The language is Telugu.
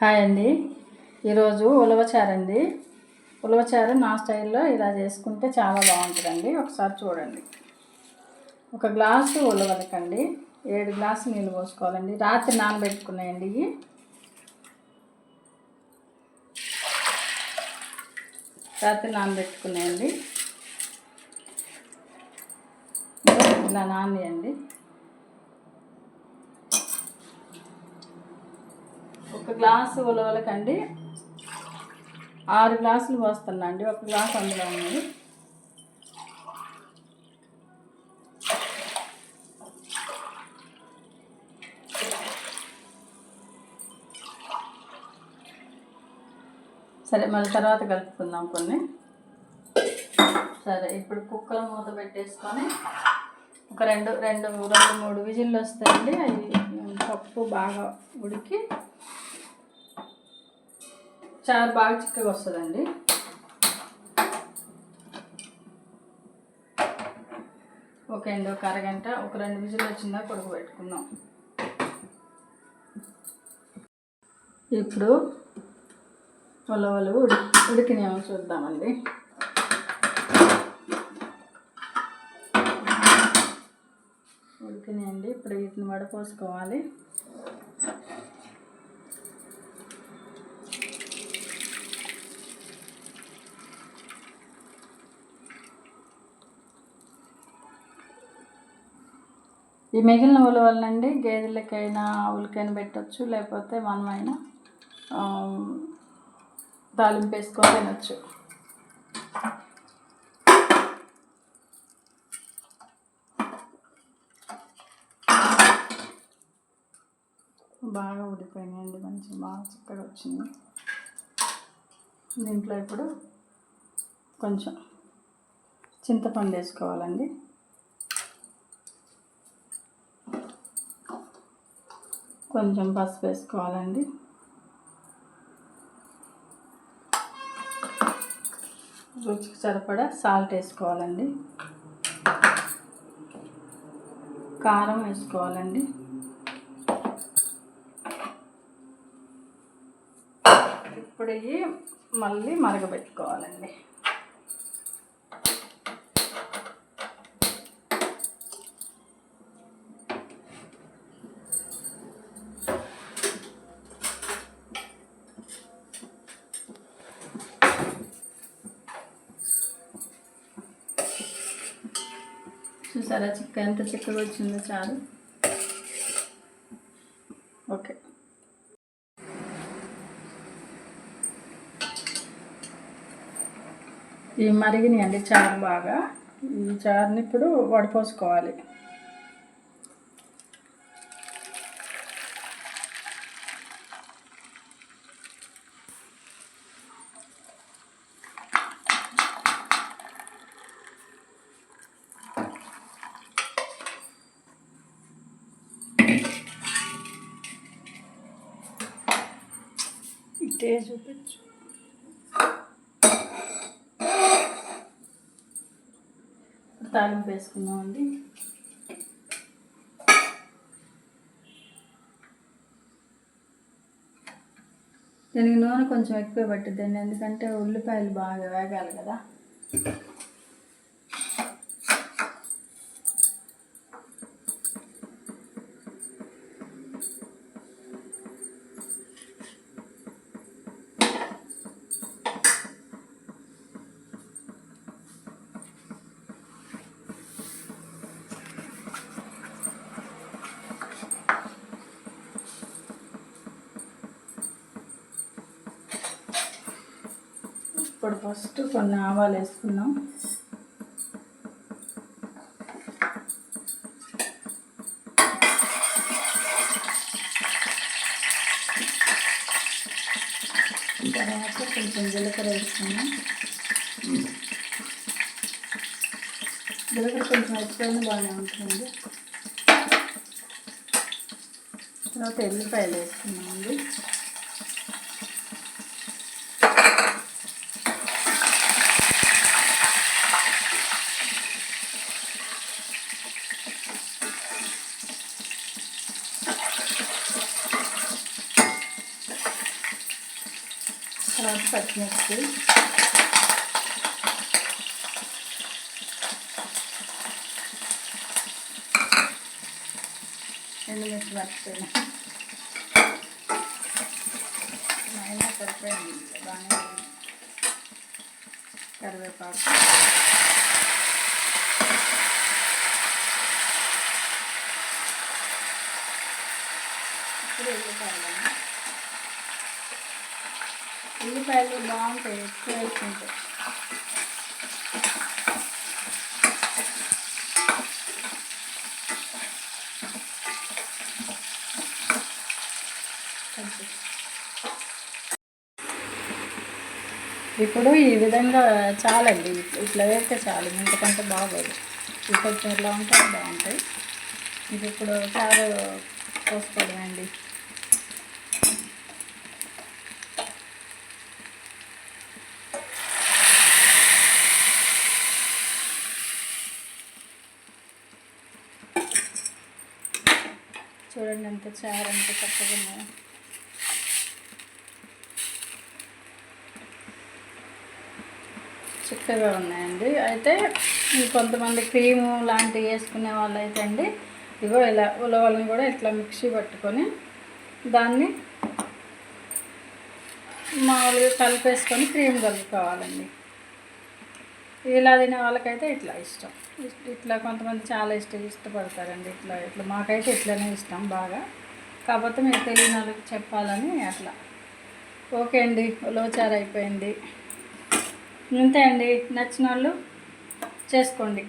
హాయ్ అండి. ఈరోజు ఉలవచారండి ఉలవచారు నా స్టైల్లో ఇలా చేసుకుంటే చాలా బాగుంటుందండి. ఒకసారి చూడండి. ఒక గ్లాసు ఉలవలకండి. ఏడు గ్లాసు నీళ్ళు పోసుకోవాలండి. రాత్రి నానబెట్టుకున్నాయండి ఇవి. రాత్రి నానబెట్టుకున్నాయండి. ఇలా నానేయండి ఒక గ్లాసు ఉలవలకండి ఆరు గ్లాసులు పోస్తున్నా అండి ఒక గ్లాస్ అందులో ఉన్నది. సరే మళ్ళీ తర్వాత కలుపుకుందాం కొన్ని. సరే ఇప్పుడు కుక్కర్ మూత పెట్టేసుకొని ఒక రెండు రెండు రెండు మూడు విజిల్లు వస్తాయండి. అవి పప్పు బాగా ఉడికి చారు బాగా చిక్కగా వస్తుందండి. ఓకే అండి ఒక అరగంట ఒక రెండు విజిల్లు వచ్చిందా కొడుకు పెట్టుకుందాం. ఇప్పుడు ఉలవలు ఉడి ఉడికినేమో చూద్దామండి. ఉడికినాయండి ఇప్పుడు వీటిని వడపోసుకోవాలి. ఈ మిగిలిన ఉలవలనండి గేదెలకైనా ఆవులకైనా పెట్టచ్చు లేకపోతే మనమైనా తాలింపు వేసుకొని తినచ్చు. బాగా ఉడిపోయినాయండి మంచి బాగా చక్కగా వచ్చింది. దీంట్లో ఇప్పుడు కొంచెం చింతపండు వేసుకోవాలండి. కొంచెం పసుపు వేసుకోవాలండి. రుచికి సరిపడా సాల్ట్ వేసుకోవాలండి. కారం వేసుకోవాలండి. ఇప్పుడు ఇవి మళ్ళీ మరగబెట్టుకోవాలండి. చూసారా? చిక్క ఎంత చిక్కగా వచ్చిందో చాలు. ఓకే. ఈ మరిగినాయండి అండి చారు బాగా. ఈ చారుని ఇప్పుడు వడపోసుకోవాలి. ఇటే చూపించు తాలింపు వేసుకుందామండి దీనికి నూనె కొంచెం ఎక్కువ పట్టుద్దండి ఎందుకంటే ఉల్లిపాయలు బాగా వేగాలి కదా. ఇప్పుడు ఫస్ట్ కొన్ని ఆవాలు వేసుకుందాం. తర్వాత కొంచెం జీలకర్ర వేసుకుందాం. జీలకర్ర కొంచెం ఎక్కువైనా బాగానే ఉంటుంది. తర్వాత ఎల్లిపాయలు వేసుకున్నామండి తర్వాత పచ్చిమిర్చి ఎండుమిర్చి మర్చిపోయినా అయినా సరిపోయింది బాగానే ఉంది. కరివేపాకు ఇప్పుడు ఉల్లిపాయలు ఉల్లిపాయలు బాగుంటాయి ఎక్కువ వేసుకుంటే. ఇప్పుడు ఈ విధంగా చాలండి. ఇట్లా వేస్తే చాలు. ఇంతకంటే బాగోదు. ఇవి ఎట్లా ఉంటే బాగుంటాయి. ఇది ఇప్పుడు చారు పోసుకోవడం అండి చూడండి అంత చారు అంత చక్కగా చిక్కగా ఉన్నాయండి. అయితే కొంతమంది క్రీము లాంటివి వేసుకునే వాళ్ళు అయితే అండి ఇగో ఇలా ఉలవల్ని కూడా ఇట్లా మిక్సీ పట్టుకొని దాన్ని మామూలుగా కలిపేసుకొని క్రీమ్ కలుపుకోవాలండి. ఇలా తినే వాళ్ళకైతే ఇట్లా ఇష్టం. ఇట్లా కొంతమంది చాలా ఇష్టం ఇష్టపడతారండి ఇట్లా ఇట్లా. మాకైతే ఇట్లనే ఇష్టం బాగా. కాకపోతే మీరు తెలియని వాళ్ళకి చెప్పాలని అట్లా. ఓకే అండి ఉలవచారు అయిపోయింది. అంతే అండి నచ్చిన వాళ్ళు చేసుకోండి.